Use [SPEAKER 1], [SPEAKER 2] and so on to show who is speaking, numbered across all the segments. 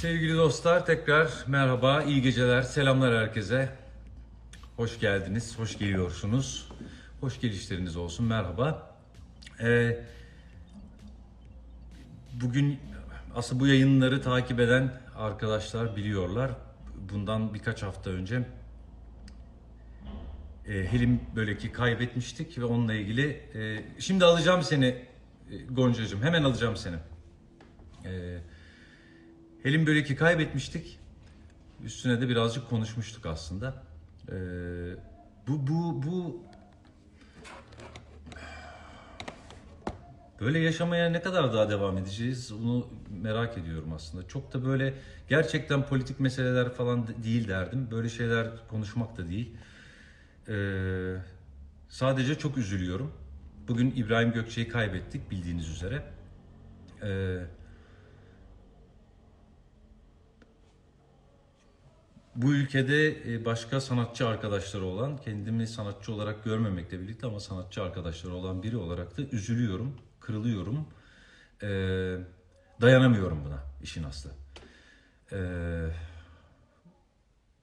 [SPEAKER 1] Sevgili dostlar tekrar merhaba, iyi geceler, selamlar herkese. Hoş geldiniz, hoş geliyorsunuz. Hoş gelişleriniz olsun, merhaba. Ee, bugün aslında bu yayınları takip eden arkadaşlar biliyorlar. Bundan birkaç hafta önce e, Helim Bölek'i kaybetmiştik ve onunla ilgili e, şimdi alacağım seni e, Goncacığım, hemen alacağım seni. E, Helim Börek'i kaybetmiştik. Üstüne de birazcık konuşmuştuk aslında. Ee, bu bu bu böyle yaşamaya ne kadar daha devam edeceğiz? Bunu merak ediyorum aslında. Çok da böyle gerçekten politik meseleler falan de- değil derdim. Böyle şeyler konuşmak da değil. Ee, sadece çok üzülüyorum. Bugün İbrahim Gökçe'yi kaybettik bildiğiniz üzere. Ee, bu ülkede e, başka sanatçı arkadaşları olan, kendimi sanatçı olarak görmemekle birlikte ama sanatçı arkadaşları olan biri olarak da üzülüyorum, kırılıyorum. Ee, dayanamıyorum buna işin aslı. Ee,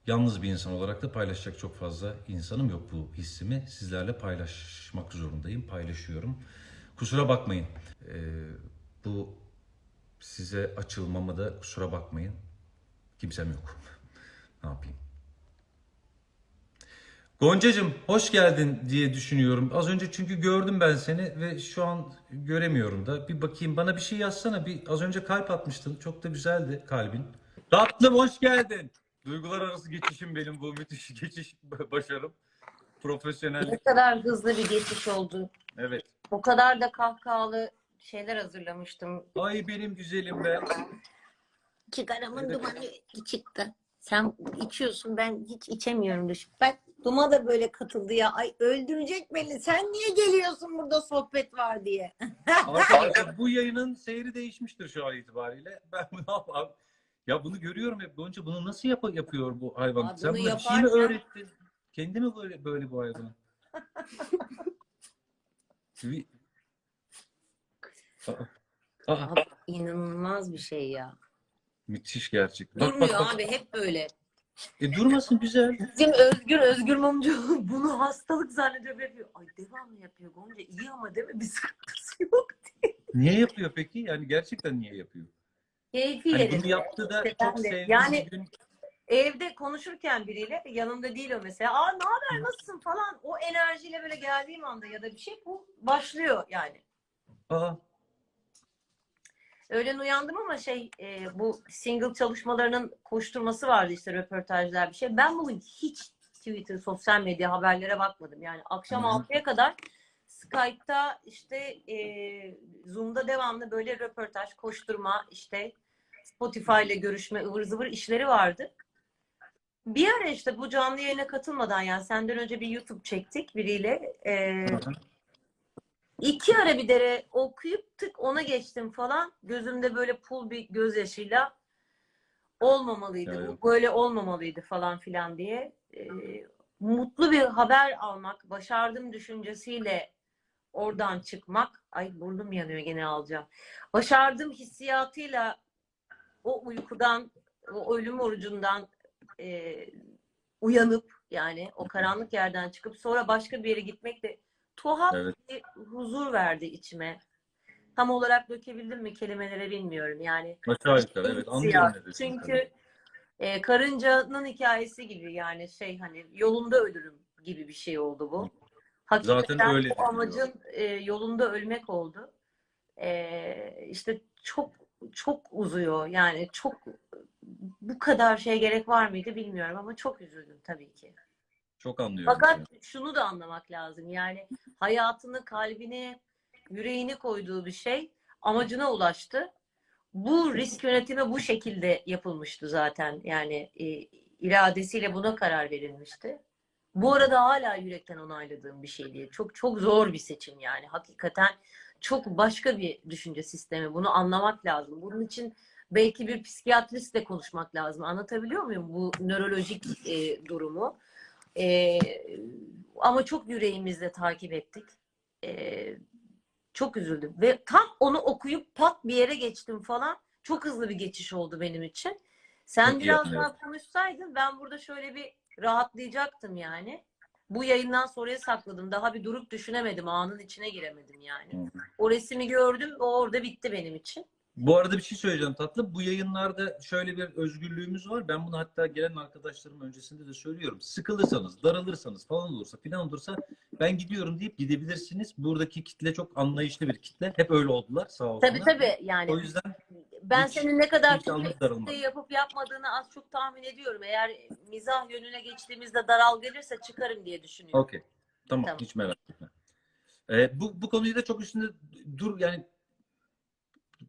[SPEAKER 1] yalnız bir insan olarak da paylaşacak çok fazla insanım yok bu hissimi. Sizlerle paylaşmak zorundayım, paylaşıyorum. Kusura bakmayın. Ee, bu size açılmama da kusura bakmayın. Kimsem yok. Ne yapayım? Goncacığım hoş geldin diye düşünüyorum. Az önce çünkü gördüm ben seni ve şu an göremiyorum da. Bir bakayım bana bir şey yazsana. Bir az önce kalp atmıştın. Çok da güzeldi kalbin. Tatlım hoş geldin. Duygular arası geçişim benim bu müthiş geçiş başarım. Profesyonel.
[SPEAKER 2] Ne kadar hızlı bir geçiş oldu.
[SPEAKER 1] Evet.
[SPEAKER 2] O kadar da kahkahalı şeyler hazırlamıştım.
[SPEAKER 1] Ay benim güzelim be. Evet.
[SPEAKER 2] dumanı çıktı. Sen içiyorsun ben hiç içemiyorum düşün. Bak Duma da böyle katıldı ya. Ay öldürecek beni. Sen niye geliyorsun burada sohbet var diye.
[SPEAKER 1] Arkadaşlar bu yayının seyri değişmiştir şu an itibariyle. Ben bunu. Ya bunu görüyorum hep. Gonca bunu nasıl yap yapıyor bu hayvan?
[SPEAKER 2] Abi
[SPEAKER 1] Sen
[SPEAKER 2] bunu
[SPEAKER 1] buna bir şey mi
[SPEAKER 2] yaparken-
[SPEAKER 1] öğrettin? Kendi mi böyle, böyle bu Aa, aa,
[SPEAKER 2] Abi, inanılmaz bir şey ya.
[SPEAKER 1] Müthiş gerçekten. Bak,
[SPEAKER 2] Durmuyor
[SPEAKER 1] bak, bak.
[SPEAKER 2] abi hep böyle.
[SPEAKER 1] E, durmasın güzel.
[SPEAKER 2] Bizim Özgür, Özgür Mumcu bunu hastalık zannediyor. Yapıyor. Ay devamlı yapıyor Gonca. iyi ama değil mi? Bir sıkıntısı yok.
[SPEAKER 1] Niye yapıyor peki? Yani gerçekten niye yapıyor?
[SPEAKER 2] Keyfi
[SPEAKER 1] Hani bunu yaptı da
[SPEAKER 2] İşte
[SPEAKER 1] çok sevdiğim
[SPEAKER 2] yani-
[SPEAKER 1] gün.
[SPEAKER 2] evde konuşurken biriyle yanımda değil o mesela. Aa ne haber nasılsın falan o enerjiyle böyle geldiğim anda ya da bir şey bu başlıyor yani.
[SPEAKER 1] Aa,
[SPEAKER 2] Öğlen uyandım ama şey e, bu single çalışmalarının koşturması vardı işte röportajlar bir şey. Ben bugün hiç Twitter, sosyal medya haberlere bakmadım. Yani akşam
[SPEAKER 1] Hı hı.
[SPEAKER 2] 6'ya kadar Skype'ta işte e, Zoom'da devamlı böyle röportaj, koşturma, işte Spotify ile görüşme, ıvır zıvır işleri vardı. Bir ara işte bu canlı yayına katılmadan yani senden önce bir YouTube çektik biriyle. E, İki ara bir dere okuyup tık ona geçtim falan. Gözümde böyle pul bir gözyaşıyla olmamalıydı.
[SPEAKER 1] Ya
[SPEAKER 2] bu böyle olmamalıydı falan filan diye. Ee, mutlu bir haber almak, başardım düşüncesiyle oradan çıkmak. Ay burnum yanıyor gene alacağım. Başardım hissiyatıyla o uykudan, o ölüm orucundan e, uyanıp yani o karanlık yerden çıkıp sonra başka bir yere gitmek de tuhaf
[SPEAKER 1] Evet.
[SPEAKER 2] bir huzur verdi içime. Tam olarak dökebildim mi kelimelere bilmiyorum yani.
[SPEAKER 1] aşağı evet anlıyorum.
[SPEAKER 2] Çünkü e, karıncanın hikayesi gibi yani şey hani yolunda ölürüm gibi bir şey oldu bu. Hakikaten
[SPEAKER 1] Zaten öyle diyor.
[SPEAKER 2] amacın e, yolunda ölmek oldu. E, işte çok çok uzuyor yani çok bu kadar şey gerek var mıydı bilmiyorum ama çok üzüldüm tabii ki.
[SPEAKER 1] Çok anlıyorum.
[SPEAKER 2] Fakat
[SPEAKER 1] seni.
[SPEAKER 2] şunu da anlamak lazım. Yani hayatını, kalbini, yüreğini koyduğu bir şey amacına ulaştı. Bu risk yönetimi bu şekilde yapılmıştı zaten. Yani e, iradesiyle buna karar verilmişti. Bu arada hala yürekten onayladığım bir şey değil. Çok çok zor bir seçim yani. Hakikaten çok başka bir düşünce sistemi. Bunu anlamak lazım. Bunun için belki bir psikiyatristle konuşmak lazım. Anlatabiliyor muyum bu nörolojik e, durumu? Ee, ama çok yüreğimizle takip ettik. Ee, çok üzüldüm. Ve tam onu okuyup pat bir yere geçtim falan. çok hızlı bir geçiş oldu benim için. Sen
[SPEAKER 1] Çok
[SPEAKER 2] biraz daha konuşsaydın ben burada şöyle bir rahatlayacaktım yani. Bu yayından sonraya sakladım. Daha bir durup düşünemedim. Anın içine giremedim yani. O resmi gördüm. O orada bitti benim için.
[SPEAKER 1] Bu arada bir şey söyleyeceğim tatlı. Bu yayınlarda şöyle bir özgürlüğümüz var. Ben bunu hatta gelen arkadaşlarım öncesinde de söylüyorum. Sıkılırsanız, daralırsanız falan olursa filan olursa ben gidiyorum deyip gidebilirsiniz. Buradaki kitle çok anlayışlı bir kitle. Hep öyle oldular sağ olsunlar.
[SPEAKER 2] Tabii tabii yani.
[SPEAKER 1] O yüzden
[SPEAKER 2] Ben
[SPEAKER 1] hiç-
[SPEAKER 2] senin ne kadar çok yapıp yapmadığını az çok tahmin ediyorum. Eğer mizah yönüne geçtiğimizde daral gelirse çıkarım diye düşünüyorum.
[SPEAKER 1] okey. Tamam,
[SPEAKER 2] Tamam.
[SPEAKER 1] hiç merak etme. Ee, bu, bu konuyu da çok üstünde dur yani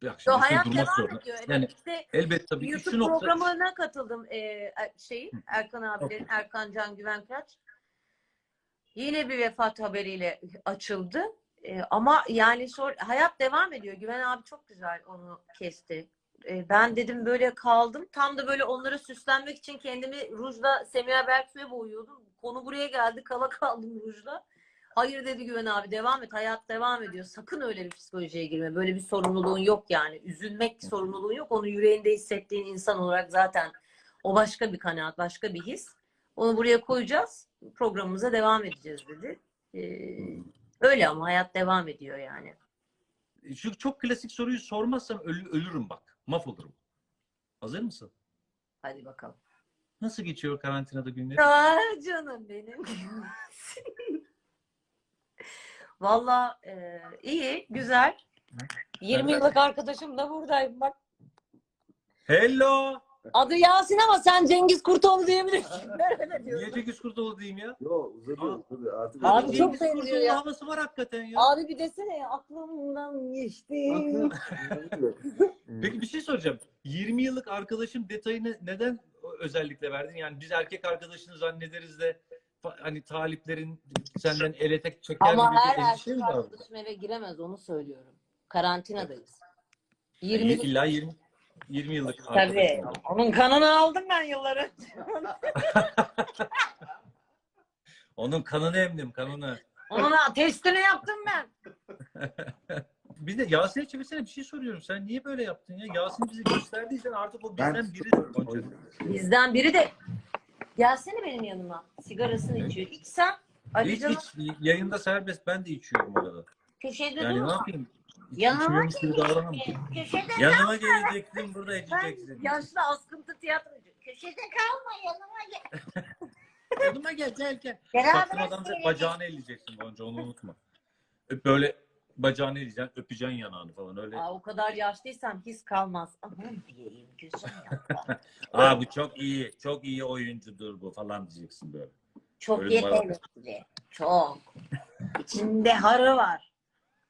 [SPEAKER 1] Bak şimdi
[SPEAKER 2] Yo, hayat
[SPEAKER 1] durmak
[SPEAKER 2] devam
[SPEAKER 1] zorunda.
[SPEAKER 2] ediyor. Evet,
[SPEAKER 1] Yani
[SPEAKER 2] işte
[SPEAKER 1] elbet tabii ki
[SPEAKER 2] YouTube
[SPEAKER 1] şu nokta
[SPEAKER 2] programına katıldım e, şeyi Erkan abilerin Erkan Can Güven Kıraç. Yine bir vefat haberiyle açıldı. E, ama yani sor, hayat devam ediyor. Güven abi çok güzel onu kesti. E, ben dedim böyle kaldım. Tam da böyle onlara süslenmek için kendimi rujla Semiha Berksu'ya boyuyordum. Konu buraya geldi. Kala kaldım rujla. Hayır dedi Güven abi devam et. Hayat devam ediyor. Sakın öyle bir psikolojiye girme. Böyle bir sorumluluğun yok yani. Üzülmek sorumluluğun yok. Onu yüreğinde hissettiğin insan olarak zaten o başka bir kanaat, başka bir his. Onu buraya koyacağız. Programımıza devam edeceğiz dedi. Ee, öyle ama hayat devam ediyor yani.
[SPEAKER 1] şu çok klasik soruyu sormazsam ölü- ölürüm bak. Mahvolurum. Hazır mısın?
[SPEAKER 2] Hadi bakalım.
[SPEAKER 1] Nasıl geçiyor karantinada günleri?
[SPEAKER 2] Aa, canım benim. Valla e, iyi, güzel. 20 yıllık arkadaşım da buradayım bak.
[SPEAKER 1] Hello!
[SPEAKER 2] Adı Yasin ama sen Cengiz Kurtoğlu diyebilirsin. Öyle
[SPEAKER 1] Niye
[SPEAKER 2] diyorum.
[SPEAKER 1] Cengiz Kurtoğlu diyeyim ya?
[SPEAKER 3] Yo uzadı uzadı artık.
[SPEAKER 2] Abi
[SPEAKER 3] uzadı.
[SPEAKER 2] çok
[SPEAKER 1] Cengiz
[SPEAKER 2] benziyor
[SPEAKER 1] Kurtoğlu
[SPEAKER 2] ya.
[SPEAKER 1] havası var hakikaten ya.
[SPEAKER 2] Abi bir desene ya, aklımdan geçti.
[SPEAKER 1] Peki bir şey soracağım. 20 yıllık arkadaşım detayını neden özellikle verdin? Yani biz erkek arkadaşını zannederiz de hani taliplerin senden ele tek çeker
[SPEAKER 2] Ama
[SPEAKER 1] gibi
[SPEAKER 2] her
[SPEAKER 1] bir endişe
[SPEAKER 2] erkek
[SPEAKER 1] mi var? burada?
[SPEAKER 2] arkadaşım eve giremez onu söylüyorum. Karantinadayız. 20
[SPEAKER 1] 20 illa 20 20 yıllık
[SPEAKER 2] Tabii.
[SPEAKER 1] arkadaşım.
[SPEAKER 2] Onun kanını aldım ben yılları.
[SPEAKER 1] Onun kanını emdim kanını.
[SPEAKER 2] Onun testini yaptım ben.
[SPEAKER 1] Bir de Yasin'e çevirsene bir şey soruyorum. Sen niye böyle yaptın ya? Yasin bizi gösterdiysen artık o
[SPEAKER 3] Ben-
[SPEAKER 1] bizden biridir Gonca.
[SPEAKER 2] Bizden biri de gelsene benim yanıma. Sigarasını içiyor. İçsem Ali
[SPEAKER 1] Hiç
[SPEAKER 2] canım
[SPEAKER 1] hiç yayında serbest ben de içiyorum arada.
[SPEAKER 2] köşede
[SPEAKER 1] Yani ne
[SPEAKER 2] durma.
[SPEAKER 1] yapayım? Hiç
[SPEAKER 2] Yanıma
[SPEAKER 1] davranamam.
[SPEAKER 2] Köşede
[SPEAKER 1] Yanıma geleceksin burada içeceksin.
[SPEAKER 2] yaşlı askıntı tiyatrocu. Köşede kalma yanıma gel.
[SPEAKER 1] Yanıma gel gel gel.
[SPEAKER 2] Beraber seyredelim.
[SPEAKER 1] bacağını elleyeceksin Gonca onu unutma. Böyle bacağını elleyeceksin, öpeceksin yanağını falan öyle.
[SPEAKER 2] Aa, o kadar yaşlıysam his kalmaz. Aman diyeyim gözüm yapma.
[SPEAKER 1] Aa bu çok iyi, çok iyi oyuncudur bu falan diyeceksin böyle.
[SPEAKER 2] Çok
[SPEAKER 1] Öyle
[SPEAKER 2] yetenekli. Çok. İçinde harı var.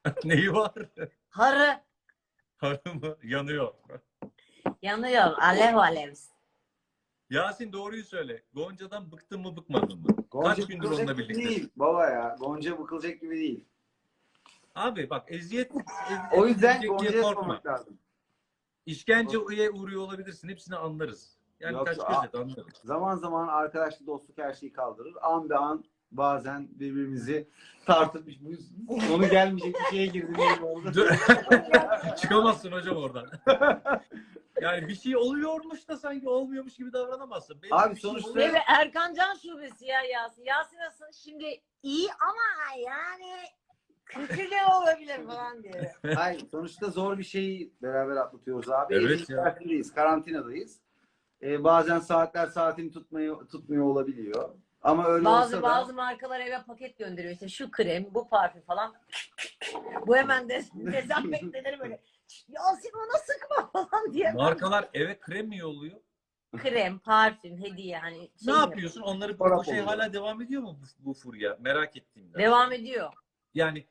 [SPEAKER 1] Neyi var?
[SPEAKER 2] Harı
[SPEAKER 1] Harı mı? Yanıyor.
[SPEAKER 2] yanıyor. Alev alev.
[SPEAKER 1] Yasin doğruyu söyle. Gonca'dan bıktın mı bıkmadın mı?
[SPEAKER 3] Gonca
[SPEAKER 1] Kaç gündür onunla birlikte?
[SPEAKER 3] değil baba ya. Gonca bıkılacak gibi değil.
[SPEAKER 1] Abi bak eziyet, eziyet
[SPEAKER 3] O yüzden
[SPEAKER 1] diye
[SPEAKER 3] Gonca'ya
[SPEAKER 1] korkma.
[SPEAKER 3] sormak lazım.
[SPEAKER 1] İşkenceye uğruyor olabilirsin. Hepsini anlarız. Yani
[SPEAKER 3] Yok,
[SPEAKER 1] kaç göz et anlarız.
[SPEAKER 3] Zaman zaman arkadaşlık, dostluk her şeyi kaldırır. An be an bazen birbirimizi tartıp bu sonu gelmeyecek bir şeye girdi. ne oldu?
[SPEAKER 1] Çıkamazsın hocam oradan. yani bir şey oluyormuş da sanki olmuyormuş gibi davranamazsın. Belki
[SPEAKER 3] Abi
[SPEAKER 1] şey
[SPEAKER 3] sonuçta-.
[SPEAKER 2] Ve Erkan Can şubesi ya Yasin. Yasin şimdi iyi ama yani kötü de olabilir falan diyor.
[SPEAKER 3] Hayır, sonuçta zor bir şeyi beraber atlatıyoruz abi.
[SPEAKER 1] Evet ya.
[SPEAKER 3] tatildeyiz, karantinadayız. Ee, bazen saatler saatini tutmayı, tutmuyor olabiliyor. Ama öyle
[SPEAKER 2] Bazı
[SPEAKER 3] olsa
[SPEAKER 2] bazı
[SPEAKER 3] da
[SPEAKER 2] markalar eve paket gönderiyor. İşte şu krem, bu parfüm falan. bu hemen de dezenfekteleri böyle. Yasin ona sıkma falan diye.
[SPEAKER 1] Markalar eve krem mi yolluyor?
[SPEAKER 2] Krem, parfüm, hediye hani.
[SPEAKER 1] ne
[SPEAKER 2] şey
[SPEAKER 1] yapıyorsun? Onları bu,
[SPEAKER 3] Para
[SPEAKER 1] bu şey
[SPEAKER 3] oluyor.
[SPEAKER 1] hala devam ediyor mu bu, bu furya? Merak ettiğimden.
[SPEAKER 2] Devam ediyor.
[SPEAKER 1] Yani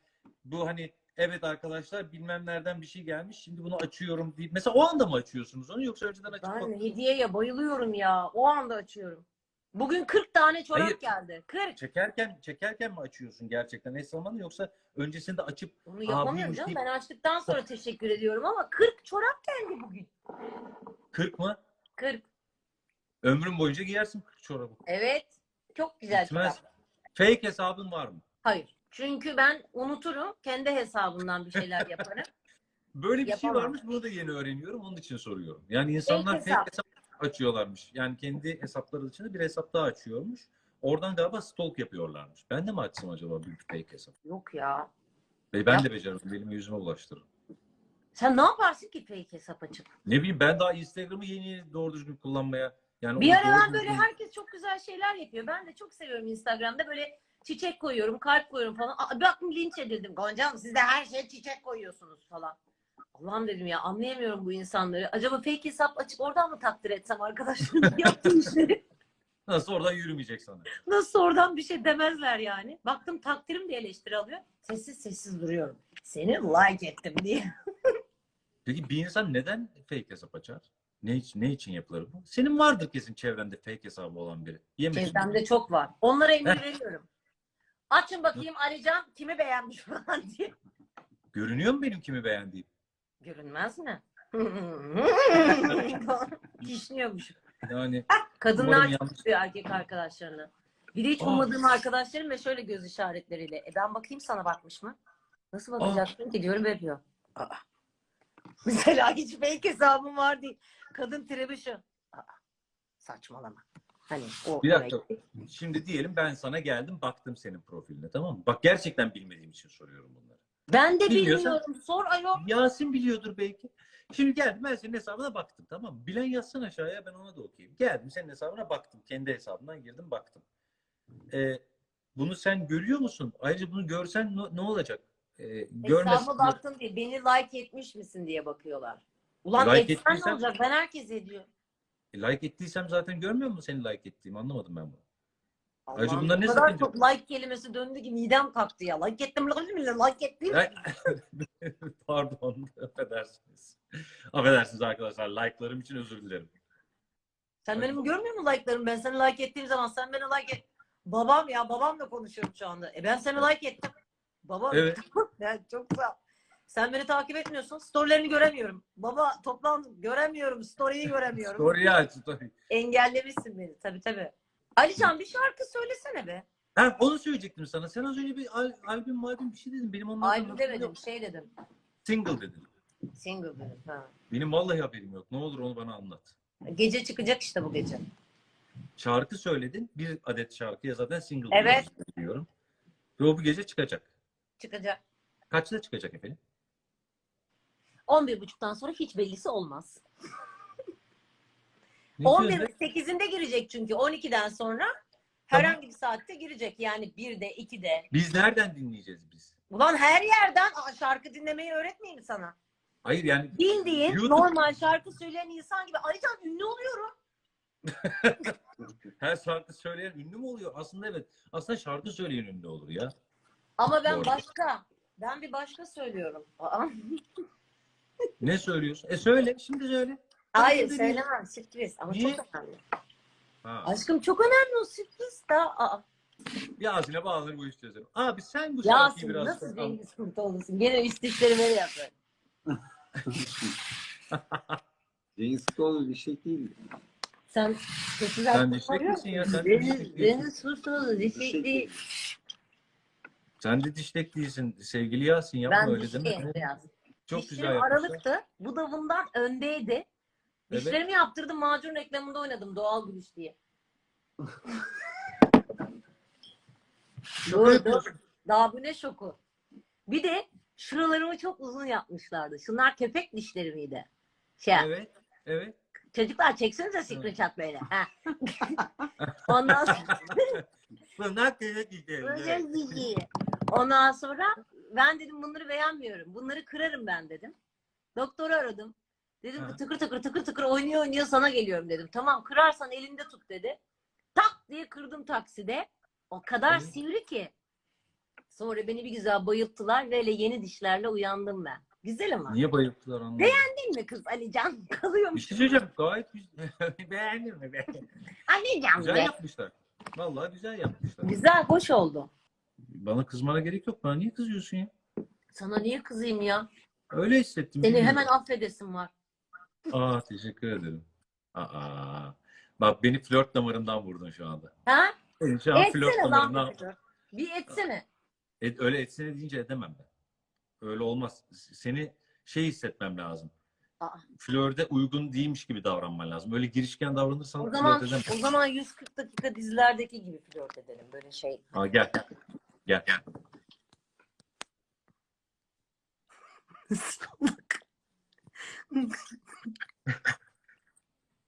[SPEAKER 1] bu hani evet arkadaşlar bilmem nereden bir şey gelmiş. Şimdi bunu açıyorum deyip. Mesela o anda mı açıyorsunuz onu yoksa önceden açıp
[SPEAKER 2] Ben hediyeye bayılıyorum ya. O anda açıyorum. Bugün 40 tane çorap
[SPEAKER 1] Hayır.
[SPEAKER 2] geldi. 40.
[SPEAKER 1] çekerken çekerken mi açıyorsun gerçekten zamanlı yoksa öncesinde açıp
[SPEAKER 2] Onu yapamıyorum
[SPEAKER 1] buymuş
[SPEAKER 2] canım.
[SPEAKER 1] deyip-
[SPEAKER 2] Ben açtıktan sonra teşekkür ediyorum ama 40 çorap geldi bugün.
[SPEAKER 1] 40 mı?
[SPEAKER 2] 40.
[SPEAKER 1] Ömrün boyunca giyersin 40 çorabı.
[SPEAKER 2] Evet. Çok güzel
[SPEAKER 1] Gitmez.
[SPEAKER 2] çorap.
[SPEAKER 1] Fake hesabın var mı?
[SPEAKER 2] Hayır. Çünkü ben unuturum. Kendi hesabımdan bir şeyler yaparım.
[SPEAKER 1] Böyle bir şey
[SPEAKER 2] Yapamam.
[SPEAKER 1] varmış bunu da yeni öğreniyorum onun için soruyorum. Yani insanlar
[SPEAKER 2] Fake hesap.
[SPEAKER 1] hesap açıyorlarmış. Yani kendi hesapları dışında bir hesap daha açıyormuş. Oradan galiba stalk yapıyorlarmış. Ben de mi açsam acaba bir fake hesap?
[SPEAKER 2] Yok ya.
[SPEAKER 1] Ve ben de beceririm. Benim yüzüme ulaştırın.
[SPEAKER 2] Sen ne yaparsın ki fake hesap açıp?
[SPEAKER 1] Ne bileyim ben daha Instagram'ı yeni yeni doğru düzgün kullanmaya yani
[SPEAKER 2] Bir
[SPEAKER 1] onu
[SPEAKER 2] ara
[SPEAKER 1] doğru
[SPEAKER 2] ben böyle
[SPEAKER 1] düzgün-
[SPEAKER 2] herkes çok güzel şeyler yapıyor. Ben de çok seviyorum Instagram'da böyle çiçek koyuyorum, kalp koyuyorum falan. Aa, baktım linç edildim. Goncam siz de her şeye çiçek koyuyorsunuz falan. Allah'ım dedim ya anlayamıyorum bu insanları. Acaba fake hesap açıp oradan mı takdir etsem arkadaşlarım yaptığı işleri?
[SPEAKER 1] Nasıl oradan yürümeyecek sana.
[SPEAKER 2] Nasıl oradan bir şey demezler yani. Baktım takdirim de eleştiri alıyor. Sessiz sessiz duruyorum. Seni like ettim diye.
[SPEAKER 1] Peki bir insan neden fake hesap açar? Ne için, ne için yapılır bu? Senin vardır kesin çevrende fake hesabı olan biri. Yemek.
[SPEAKER 2] Çevremde çok var. Onlara emir veriyorum. Açın bakayım Alican kimi beğenmiş falan diye.
[SPEAKER 1] Görünüyor mu benim kimi beğendiğim?
[SPEAKER 2] Görünmez mi? Kişniyormuş.
[SPEAKER 1] Yani
[SPEAKER 2] Kadınlar
[SPEAKER 1] Umarım
[SPEAKER 2] çok
[SPEAKER 1] yanlış-
[SPEAKER 2] erkek arkadaşlarını. Bir de hiç
[SPEAKER 1] Aa.
[SPEAKER 2] ummadığım arkadaşlarım ve şöyle göz işaretleriyle. E ben bakayım sana bakmış mı? Nasıl bakacaksın ki diyorum. Aa. Mesela hiç fake hesabım var değil. Kadın tribi şu. Aa. Saçmalama. Hani o
[SPEAKER 1] Bir dakika.
[SPEAKER 2] ki-
[SPEAKER 1] şimdi diyelim ben sana geldim baktım senin profiline tamam mı? Bak gerçekten bilmediğim için soruyorum bunları.
[SPEAKER 2] Ben de bilmiyorum. Sor ayol.
[SPEAKER 1] Yasin biliyordur belki. Şimdi geldim ben senin hesabına baktım tamam mı? Bilen yazsın aşağıya ben ona da okuyayım. Geldim senin hesabına baktım. Kendi hesabından girdim baktım. Ee, bunu sen görüyor musun? Ayrıca bunu görsen ne, ne olacak? Ee.
[SPEAKER 2] Hesabıma baktın diye beni like etmiş misin diye bakıyorlar. Ulan
[SPEAKER 1] Like
[SPEAKER 2] etsen ne olacak? Ben herkes ediyor.
[SPEAKER 1] E, like ettiysem zaten görmüyor musun seni like ettiğimi? Anlamadım ben bunu. Ayrıca bunlar ne
[SPEAKER 2] kadar
[SPEAKER 1] sakınca?
[SPEAKER 2] çok like kelimesi döndü ki midem kalktı ya. Like ettim, like ettim.
[SPEAKER 1] Ay- Pardon, affedersiniz. Affedersiniz arkadaşlar. Like'larım için özür dilerim.
[SPEAKER 2] Sen benim görmüyor musun like'larımı? Ben seni like ettiğim zaman sen beni like et. Babam ya babamla konuşuyorum şu anda. E ben seni like ettim. Baba
[SPEAKER 1] Evet.
[SPEAKER 2] ben çok sağ. Sen beni takip etmiyorsun. Storylerini göremiyorum. Baba toplandık göremiyorum. Story'yi göremiyorum.
[SPEAKER 1] Story'i aç. Story.
[SPEAKER 2] Engellemişsin beni tabii tabii. Alican bir şarkı söylesene be.
[SPEAKER 1] Ha, onu söyleyecektim sana. Sen az önce bir al- albüm malbüm bir şey dedin. Benim onlardan
[SPEAKER 2] Albüm demedim
[SPEAKER 1] yok.
[SPEAKER 2] şey dedim.
[SPEAKER 1] Single dedin.
[SPEAKER 2] Single dedim. Ha.
[SPEAKER 1] Benim vallahi haberim yok. Ne olur onu bana anlat.
[SPEAKER 2] Gece çıkacak işte bu gece.
[SPEAKER 1] Şarkı söyledin. Bir adet şarkıya zaten single
[SPEAKER 2] Evet.
[SPEAKER 1] diyorum. Ve o bu gece çıkacak.
[SPEAKER 2] Çıkacak.
[SPEAKER 1] Kaçta çıkacak efendim?
[SPEAKER 2] 11.30'dan sonra hiç bellisi olmaz.
[SPEAKER 1] Ne diyorsun
[SPEAKER 2] 11
[SPEAKER 1] be?
[SPEAKER 2] 8'inde girecek çünkü 12'den sonra herhangi bir saatte girecek. Yani 1'de 2'de.
[SPEAKER 1] Biz nereden dinleyeceğiz biz?
[SPEAKER 2] Ulan her yerden Aa, şarkı dinlemeyi öğretmeyeyim sana.
[SPEAKER 1] Hayır yani
[SPEAKER 2] Bildiğin
[SPEAKER 1] YouTube-
[SPEAKER 2] normal şarkı söyleyen insan gibi. Alican ünlü oluyorum.
[SPEAKER 1] her şarkı söyleyen ünlü mü oluyor? Aslında evet. Aslında şarkı söyleyen ünlü olur ya.
[SPEAKER 2] Ama ben
[SPEAKER 1] Doğru.
[SPEAKER 2] başka. Ben bir başka söylüyorum. Aa.
[SPEAKER 1] Ne söylüyorsun? E söyle. Şimdi söyle.
[SPEAKER 2] Hayır söylemem sürpriz ama
[SPEAKER 1] Niye?
[SPEAKER 2] çok önemli.
[SPEAKER 1] Ha.
[SPEAKER 2] Aşkım çok önemli o sürpriz da. Aa.
[SPEAKER 1] Yasin'e bağlanır bu iş çözerim. Abi sen bu şarkıyı
[SPEAKER 2] Yasin
[SPEAKER 1] biraz...
[SPEAKER 2] nasıl Cengiz Kurtoğlu'sun? Gene üst dişlerime de yapıyor.
[SPEAKER 3] Cengiz Kurtoğlu bir şey değil.
[SPEAKER 2] Sen sessiz
[SPEAKER 1] Sen dişlek misin ya? Sen de
[SPEAKER 2] Deniz,
[SPEAKER 1] dişlek değilsin.
[SPEAKER 2] Deniz Kurtoğlu
[SPEAKER 3] Bir şey
[SPEAKER 2] dişek değil.
[SPEAKER 3] değil.
[SPEAKER 1] Sen de dişlek değilsin. Sevgili Yasin yapma
[SPEAKER 2] Ben
[SPEAKER 1] öyle deme.
[SPEAKER 2] dişliyim biraz.
[SPEAKER 1] Çok güzel
[SPEAKER 2] Dişlerim
[SPEAKER 1] yapmışlar.
[SPEAKER 2] aralıktı. Bu da bundan öndeydi.
[SPEAKER 1] Evet.
[SPEAKER 2] Dişlerimi yaptırdım. Macun reklamında oynadım. Doğal gülüş diye.
[SPEAKER 1] Şaka
[SPEAKER 2] Dur dur.
[SPEAKER 1] yapıyorsun.
[SPEAKER 2] Daha bu ne şoku. Bir de şuralarımı çok uzun yapmışlardı. Şunlar köpek dişleri miydi? Şey,
[SPEAKER 1] Evet. Evet.
[SPEAKER 2] Çocuklar çeksenize screenshot böyle. Ha. Ondan sonra
[SPEAKER 1] Bunlar kıyak
[SPEAKER 2] Özel bilgi. Ondan sonra ben dedim bunları beğenmiyorum. Bunları kırarım ben dedim. Doktoru aradım. Dedim
[SPEAKER 1] Ha.
[SPEAKER 2] tıkır tıkır tıkır tıkır oynuyor oynuyor sana geliyorum dedim. Tamam kırarsan elinde tut dedi. Tak diye kırdım takside. O kadar
[SPEAKER 1] Evet.
[SPEAKER 2] sivri ki. Sonra beni bir güzel bayılttılar ve öyle yeni dişlerle uyandım ben. Güzel ama.
[SPEAKER 1] Niye bayılttılar anlamadım.
[SPEAKER 2] Değil mi kız Alican?
[SPEAKER 1] Bir
[SPEAKER 2] Kalıyormuş.
[SPEAKER 1] şey söyleyeceğim. Gayet güzel. Beğendim mi? Beğendim.
[SPEAKER 2] Alican
[SPEAKER 1] Güzel
[SPEAKER 2] be.
[SPEAKER 1] yapmışlar. Vallahi güzel yapmışlar.
[SPEAKER 2] Güzel, hoş oldu.
[SPEAKER 1] Bana kızmana gerek yok. Bana niye kızıyorsun ya?
[SPEAKER 2] Sana niye kızayım ya?
[SPEAKER 1] Öyle hissettim.
[SPEAKER 2] Seni
[SPEAKER 1] bilmiyorum.
[SPEAKER 2] hemen affedesim var.
[SPEAKER 1] Aa teşekkür ederim. Aa. Bak beni flört damarından vurdun şu anda.
[SPEAKER 2] Ha?
[SPEAKER 1] Beni şu an flört
[SPEAKER 2] Etsene lan
[SPEAKER 1] damarından...
[SPEAKER 2] bir flört. Bir etsene.
[SPEAKER 1] Et, öyle etsene deyince edemem ben. Öyle olmaz. Seni şey hissetmem lazım.
[SPEAKER 2] Aa.
[SPEAKER 1] Flörde uygun değilmiş gibi davranman lazım. Öyle girişken davranırsan
[SPEAKER 2] O zaman
[SPEAKER 1] flört edemem.
[SPEAKER 2] o zaman 140 dakika dizilerdeki gibi flört edelim böyle şey.
[SPEAKER 1] Aa, gel. Gel.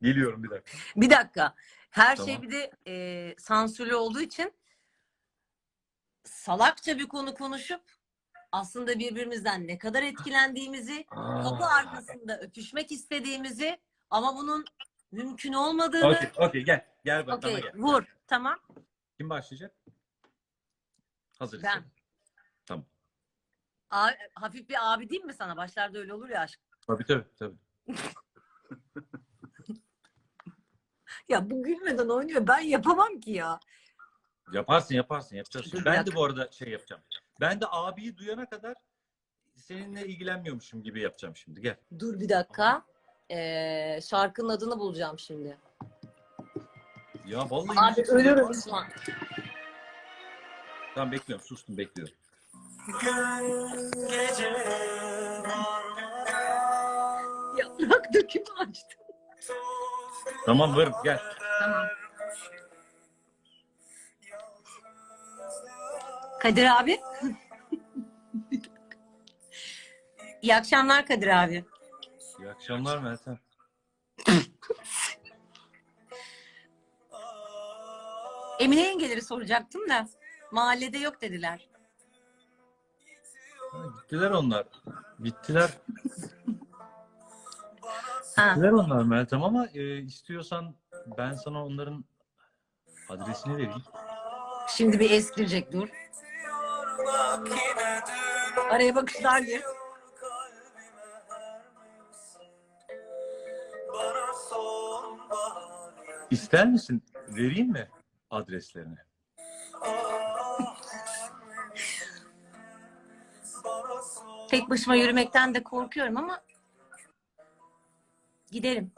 [SPEAKER 1] Geliyorum bir dakika.
[SPEAKER 2] Bir dakika. Her şey
[SPEAKER 1] Tamam.
[SPEAKER 2] bir de e, sansürlü olduğu için salakça bir konu konuşup aslında birbirimizden ne kadar etkilendiğimizi, kapı arkasında öpüşmek istediğimizi ama bunun mümkün olmadığını.
[SPEAKER 1] Okey, okey gel. Gel bak bana
[SPEAKER 2] Okey,
[SPEAKER 1] gel.
[SPEAKER 2] vur. Tamam.
[SPEAKER 1] Kim başlayacak? Hazır.
[SPEAKER 2] Ben.
[SPEAKER 1] Tamam.
[SPEAKER 2] A- hafif bir abi değil mi sana? Başlarda öyle olur ya aşk.
[SPEAKER 1] Tabii tabii tabii.
[SPEAKER 2] Ya bu gülmeden oynuyor. Ben yapamam ki ya.
[SPEAKER 1] Yaparsın yaparsın yapacağız.
[SPEAKER 2] Dur bir
[SPEAKER 1] ben de
[SPEAKER 2] dakika.
[SPEAKER 1] bu arada şey yapacağım. Ben de abiyi duyana kadar seninle ilgilenmiyormuşum gibi yapacağım şimdi. Gel.
[SPEAKER 2] Dur bir dakika. Ee, şarkının adını bulacağım şimdi.
[SPEAKER 1] Ya vallahi
[SPEAKER 2] Abi
[SPEAKER 1] müzik
[SPEAKER 2] ölürüm
[SPEAKER 1] seviyorum.
[SPEAKER 2] şu an.
[SPEAKER 1] Tamam bekliyorum. Sustum bekliyorum.
[SPEAKER 2] Yaprak dökümü açtım.
[SPEAKER 1] Tamam varım gel.
[SPEAKER 2] Tamam. Kadir abi. İyi akşamlar Kadir abi.
[SPEAKER 1] İyi akşamlar Meltem.
[SPEAKER 2] Emine yengeleri soracaktım da mahallede yok dediler.
[SPEAKER 1] Ha, Gittiler onlar. Gittiler.
[SPEAKER 2] Ha.
[SPEAKER 1] Gittiler onlar Meltem ama e, istiyorsan ben sana onların adresini vereyim.
[SPEAKER 2] Şimdi bir eskirecek dur. Araya bakışlar gir.
[SPEAKER 1] İster misin? Vereyim mi adreslerini?
[SPEAKER 2] Tek başıma yürümekten de korkuyorum ama giderim.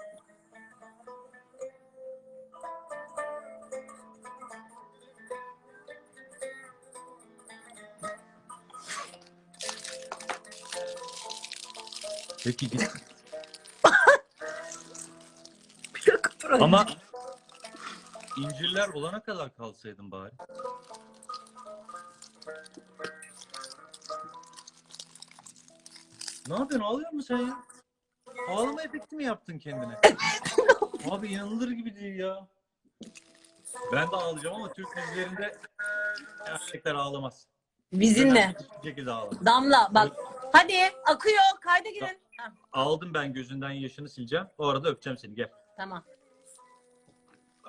[SPEAKER 1] Peki git. Ama incirler olana kadar kalsaydın bari. Ne yapıyorsun? Ağlıyor musun sen ya? Ağlama efekti mi yaptın kendine? Abi inanılır gibi değil ya. Ben de ağlayacağım ama Türk dizilerinde erkekler ağlamaz.
[SPEAKER 2] Bizimle.
[SPEAKER 1] Hiçbir şekilde ağlamaz.
[SPEAKER 2] Damla bak. Hadi akıyor. Kayda girin. Ha,
[SPEAKER 1] Aldım ben gözünden yaşını sileceğim. O arada öpeceğim seni gel.
[SPEAKER 2] tamam.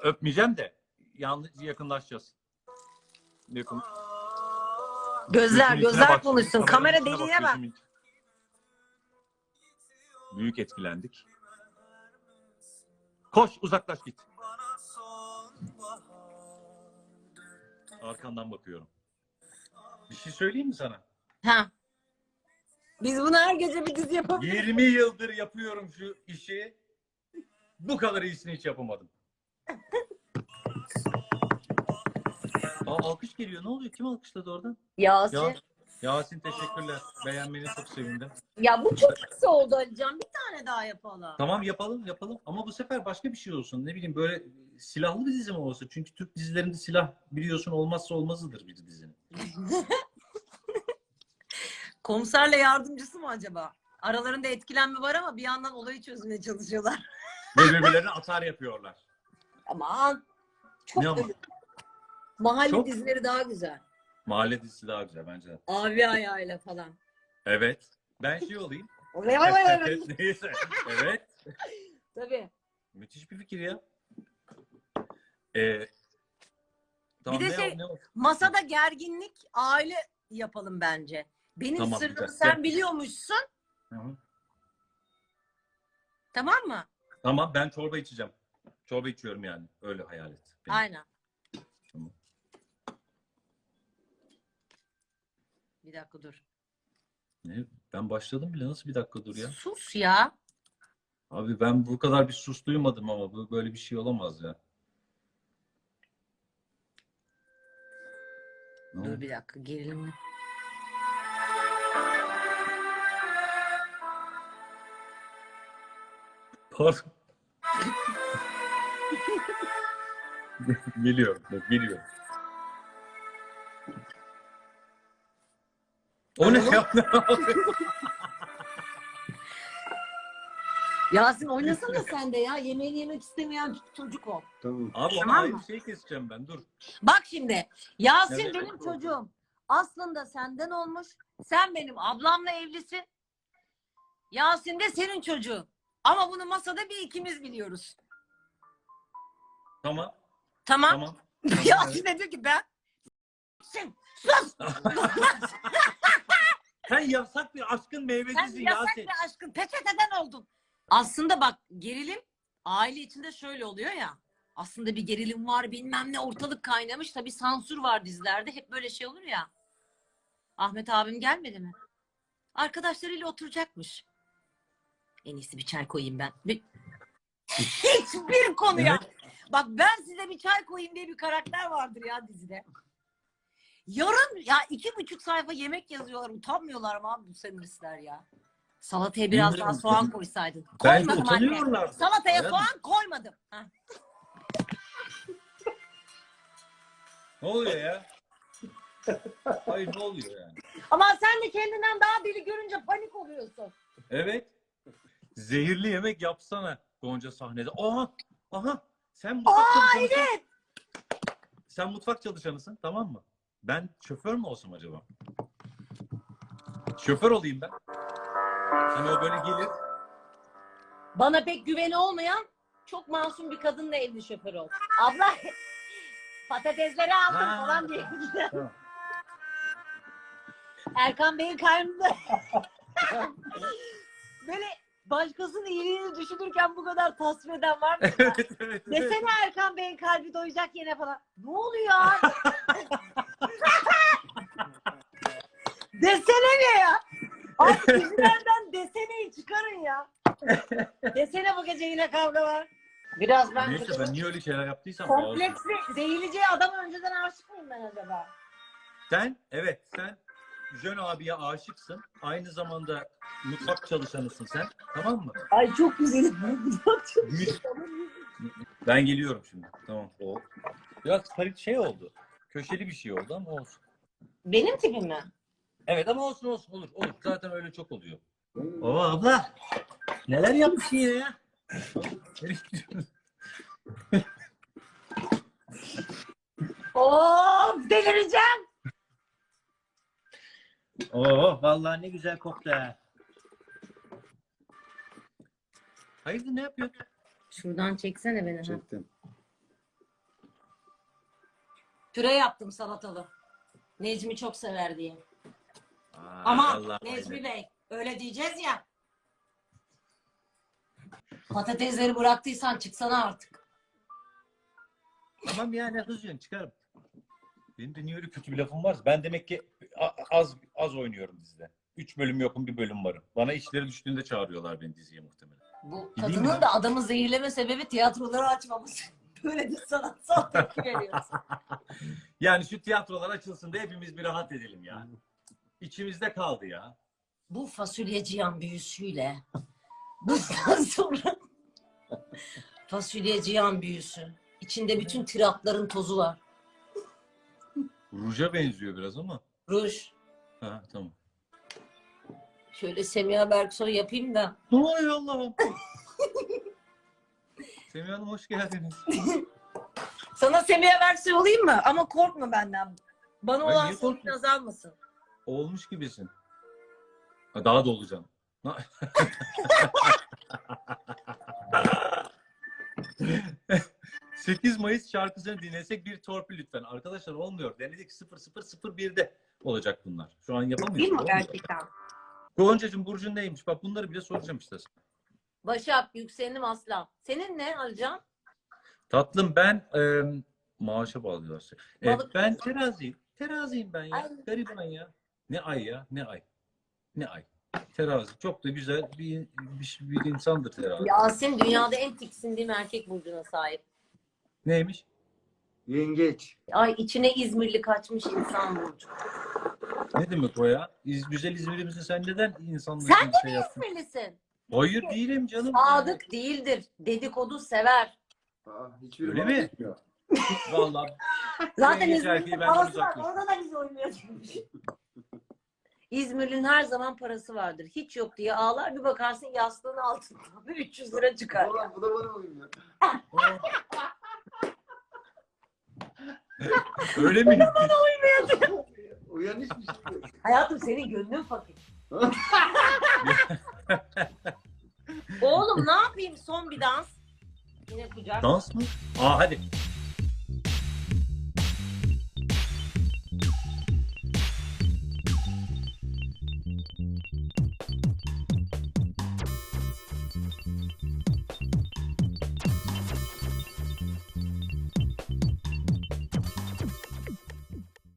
[SPEAKER 1] Öpmeyeceğim de yalnız yakınlaşacağız. Yakın.
[SPEAKER 2] Gözler
[SPEAKER 1] Gözümün içine
[SPEAKER 2] gözler
[SPEAKER 1] bak.
[SPEAKER 2] konuşsun.
[SPEAKER 1] Kameranın
[SPEAKER 2] Kamera
[SPEAKER 1] içine
[SPEAKER 2] deliğine bak.
[SPEAKER 1] gözümün içine. Büyük etkilendik. Koş uzaklaş git. Arkandan bakıyorum. Bir şey söyleyeyim mi sana?
[SPEAKER 2] Ha. Biz bunu her gece bir dizi yapabiliriz.
[SPEAKER 1] 20 yıldır yapıyorum şu işi. Bu kadar iyisini hiç yapamadım. Aa, alkış geliyor. Ne oluyor? Kim alkışladı oradan?
[SPEAKER 2] Yasin.
[SPEAKER 1] Ya, Yasin teşekkürler. Beğenmeni çok sevindim.
[SPEAKER 2] Ya bu çok kısa oldu Alican. Bir tane daha yapalım.
[SPEAKER 1] Tamam yapalım yapalım ama bu sefer başka bir şey olsun. Ne bileyim böyle silahlı bir dizi mi olsun? Çünkü Türk dizilerinde silah biliyorsun olmazsa olmazıdır bir dizinin.
[SPEAKER 2] Komiserle yardımcısı mı acaba? Aralarında etkilenme var ama bir yandan olayı çözmeye çalışıyorlar.
[SPEAKER 1] Ve birbirlerine atar yapıyorlar.
[SPEAKER 2] Aman. Çok
[SPEAKER 1] Ne ama?
[SPEAKER 2] Mahalle
[SPEAKER 1] Çok.
[SPEAKER 2] dizileri daha güzel.
[SPEAKER 1] Mahalle dizisi daha güzel bence de.
[SPEAKER 2] Abi ayağıyla falan.
[SPEAKER 1] Evet. Ben şey olayım.
[SPEAKER 2] Olay olay olay.
[SPEAKER 1] Neyse. Evet.
[SPEAKER 2] Tabii.
[SPEAKER 1] Müthiş bir fikir ya. Ee, tamam,
[SPEAKER 2] Bir de
[SPEAKER 1] ne,
[SPEAKER 2] şey-
[SPEAKER 1] ne,
[SPEAKER 2] Masada gerginlik aile yapalım bence. Benim
[SPEAKER 1] Tamam,
[SPEAKER 2] sırrımı
[SPEAKER 1] güzel.
[SPEAKER 2] sen biliyormuşsun.
[SPEAKER 1] Hı.
[SPEAKER 2] Tamam mı?
[SPEAKER 1] Tamam ben çorba içeceğim. Çorba içiyorum yani. Öyle hayal et. Benim.
[SPEAKER 2] Aynen.
[SPEAKER 1] Tamam.
[SPEAKER 2] Bir dakika dur.
[SPEAKER 1] Ne? Ben başladım bile. Nasıl bir dakika dur ya?
[SPEAKER 2] Sus ya.
[SPEAKER 1] Abi ben bu kadar bir sus duymadım ama bu böyle bir şey olamaz ya. Ne
[SPEAKER 2] Dur
[SPEAKER 1] oldu?
[SPEAKER 2] bir dakika gerilimli.
[SPEAKER 1] Pardon. geliyorum. Geliyorum. O ne ya?
[SPEAKER 2] Yasin oynasana sen de ya. Yemeğini yemek istemeyen çocuk ol.
[SPEAKER 3] Tamam.
[SPEAKER 1] Abi ona
[SPEAKER 2] Tamam
[SPEAKER 1] ayrı
[SPEAKER 2] mı?
[SPEAKER 1] şey keseceğim ben. Dur.
[SPEAKER 2] Bak şimdi. Yasin
[SPEAKER 1] Evet.
[SPEAKER 2] benim çocuğum. Aslında senden olmuş. Sen benim ablamla evlisin. Yasin de senin çocuğun. Ama bunu masada bir ikimiz biliyoruz.
[SPEAKER 1] Tamam.
[SPEAKER 2] Tamam.
[SPEAKER 1] Tamam.
[SPEAKER 2] Yasin de diyor ki ben Sen sus.
[SPEAKER 1] Sen yasak bir aşkın
[SPEAKER 2] Sen
[SPEAKER 1] meyvecisin
[SPEAKER 2] yasak
[SPEAKER 1] Yasin.
[SPEAKER 2] bir aşkın peçeteden oldun. Aslında bak gerilim aile içinde şöyle oluyor ya. Aslında bir gerilim var bilmem ne ortalık kaynamış. Tabii sansür var dizilerde. Hep böyle şey olur ya. Ahmet abim gelmedi mi? Arkadaşlarıyla oturacakmış. En iyisi bir çay koyayım ben. Bir... Hiçbir konuya. Bak ben size bir çay koyayım diye bir karakter vardır ya dizide. Yarın ya iki buçuk sayfa yemek yazıyorlar. Utanmıyorlar mı abi bu senaristler ya? Salataya biraz daha
[SPEAKER 1] Bilmiyorum.
[SPEAKER 2] soğan koysaydın.
[SPEAKER 1] Bence
[SPEAKER 2] Koymadım anne. Salataya
[SPEAKER 1] Hayatım.
[SPEAKER 2] soğan koymadım. Heh.
[SPEAKER 1] Ne oluyor ya? Hayır ne oluyor yani?
[SPEAKER 2] Ama sen de kendinden daha deli görünce panik oluyorsun.
[SPEAKER 1] Evet. Zehirli yemek yapsana Gonca sahnede. Aha! Aha! Sen mutfak çalışanısın. Sen mutfak çalışanısın tamam mı? Ben şoför mü olsam acaba? Şoför olayım ben. Hani o böyle gelir.
[SPEAKER 2] Bana pek güveni olmayan çok masum bir kadınla evli şoför ol. Abla patatesleri aldım
[SPEAKER 1] Ha.
[SPEAKER 2] falan diye.
[SPEAKER 1] Tamam.
[SPEAKER 2] Erkan Bey'in karnında böyle başkasının iyiliğini düşünürken bu kadar tasvir eden var mı?
[SPEAKER 1] evet, evet, evet.
[SPEAKER 2] Desene Erkan Bey'in kalbi doyacak yine falan. Ne oluyor abi? desene ne ya? Abi dizilerden deseneyi çıkarın ya. desene bu gece yine kavga var. Biraz ben
[SPEAKER 1] Neyse ben niye öyle şeyler yaptıysam
[SPEAKER 2] kompleksli zehirleyeceği adam önceden aşık mıyım ben acaba?
[SPEAKER 1] Sen evet sen Jön abiye aşıksın. Aynı zamanda mutfak çalışanısın sen. Tamam mı?
[SPEAKER 2] Ay çok güzel.
[SPEAKER 1] Ben geliyorum şimdi. Tamam. O. Biraz parit şey oldu. Köşeli bir şey oldu ama olsun.
[SPEAKER 2] Benim tipim mi?
[SPEAKER 1] Evet ama olsun olsun olur. Olur. Zaten öyle çok oluyor. Oo abla. Neler yapmışsın yine ya?
[SPEAKER 2] Oo delireceğim.
[SPEAKER 4] Oo vallahi ne güzel koktu ha.
[SPEAKER 1] Hayırdır ne yapıyorsun?
[SPEAKER 2] Şuradan çeksene beni. ha.
[SPEAKER 3] Çektim.
[SPEAKER 2] Püre yaptım salatalı. Necmi çok sever diye.
[SPEAKER 1] Aa,
[SPEAKER 2] Ama
[SPEAKER 1] vallahi
[SPEAKER 2] Necmi
[SPEAKER 1] öyle.
[SPEAKER 2] Bey öyle diyeceğiz ya. Patatesleri bıraktıysan çıksana artık.
[SPEAKER 1] Tamam yani hızlıca çıkarım. Benim de niye öyle kötü bir lafım varsa. Ben demek ki az az oynuyorum dizide. Üç bölüm yokum bir bölüm varım. Bana işleri düştüğünde çağırıyorlar beni diziye muhtemelen.
[SPEAKER 2] Bu
[SPEAKER 1] Gideyim
[SPEAKER 2] kadının
[SPEAKER 1] mi?
[SPEAKER 2] da adamı zehirleme sebebi tiyatroları açmaması. Böyle bir sanatsal tepki veriyorsun.
[SPEAKER 1] Yani şu tiyatrolar açılsın da hepimiz bir rahat edelim ya. İçimizde kaldı ya.
[SPEAKER 2] Bu fasulye cihan büyüsüyle bundan sonra fasulye cihan büyüsü. İçinde bütün tiratların tozu var.
[SPEAKER 1] Ruja benziyor biraz ama.
[SPEAKER 2] Ruj.
[SPEAKER 1] Ha tamam.
[SPEAKER 2] Şöyle Semiha Berksoy yapayım da.
[SPEAKER 1] Oluyor Allah'ım? Semih Hanım hoş geldiniz.
[SPEAKER 2] Sana Semiha Berksoy olayım mı? Ama korkma benden. Bana
[SPEAKER 1] Ay,
[SPEAKER 2] olan
[SPEAKER 1] niye
[SPEAKER 2] sevgin
[SPEAKER 1] korkuyorsun?
[SPEAKER 2] azalmasın.
[SPEAKER 1] Olmuş gibisin. Ha, daha da olacağım. Na- 8 Mayıs şarkısını dinlesek bir torpil lütfen. Arkadaşlar olmuyor. Denedik 0001'de olacak bunlar. Şu an yapamıyoruz.
[SPEAKER 2] Değil mi
[SPEAKER 1] olmuyor.
[SPEAKER 2] gerçekten?
[SPEAKER 1] Goncacığım Burcu'nun neymiş? Bak bunları bile soracağım işte. sana.
[SPEAKER 2] Başak, yükselenim aslan. Senin ne Alican?
[SPEAKER 1] Tatlım ben e, maaşa bağlıyorlar. E,
[SPEAKER 2] Balık-
[SPEAKER 1] ben teraziyim. Teraziyim ben ya.
[SPEAKER 2] Ay.
[SPEAKER 1] Gariban ya. Ne ay ya? Ne ay? Ne ay? Terazi. Çok da güzel bir, bir, bir insandır terazi.
[SPEAKER 2] Yasin dünyada en tiksindiğim erkek burcuna sahip.
[SPEAKER 1] Neymiş?
[SPEAKER 3] Yengeç.
[SPEAKER 2] Ay içine İzmirli kaçmış insan burcu.
[SPEAKER 1] Ne demek o ya? İz, güzel İzmir'imizin sen neden insanlık
[SPEAKER 2] Sen
[SPEAKER 1] şey yaptın?
[SPEAKER 2] İzmirlisin.
[SPEAKER 1] Hayır değilim canım.
[SPEAKER 2] Sadık değildir. Dedikodu sever.
[SPEAKER 3] Aa, hiçbiri
[SPEAKER 1] Öyle
[SPEAKER 3] bana
[SPEAKER 1] mi? Vallahi
[SPEAKER 2] Zaten
[SPEAKER 1] Buraya
[SPEAKER 2] İzmir'in
[SPEAKER 1] benden
[SPEAKER 2] parası var. Orada da bize uymuyor. İzmir'in her zaman parası vardır. Hiç yok diye ağlar bir bakarsın yastığın altından 300 lira çıkar.
[SPEAKER 3] Ulan bu da bana uymuyor.
[SPEAKER 1] öyle mi?
[SPEAKER 3] Uyan hiçbir şey yok.
[SPEAKER 2] Hayatım senin gönlün fakir. Oğlum ne yapayım son bir dans? Yine kucak.
[SPEAKER 1] Dans mı? Aa hadi.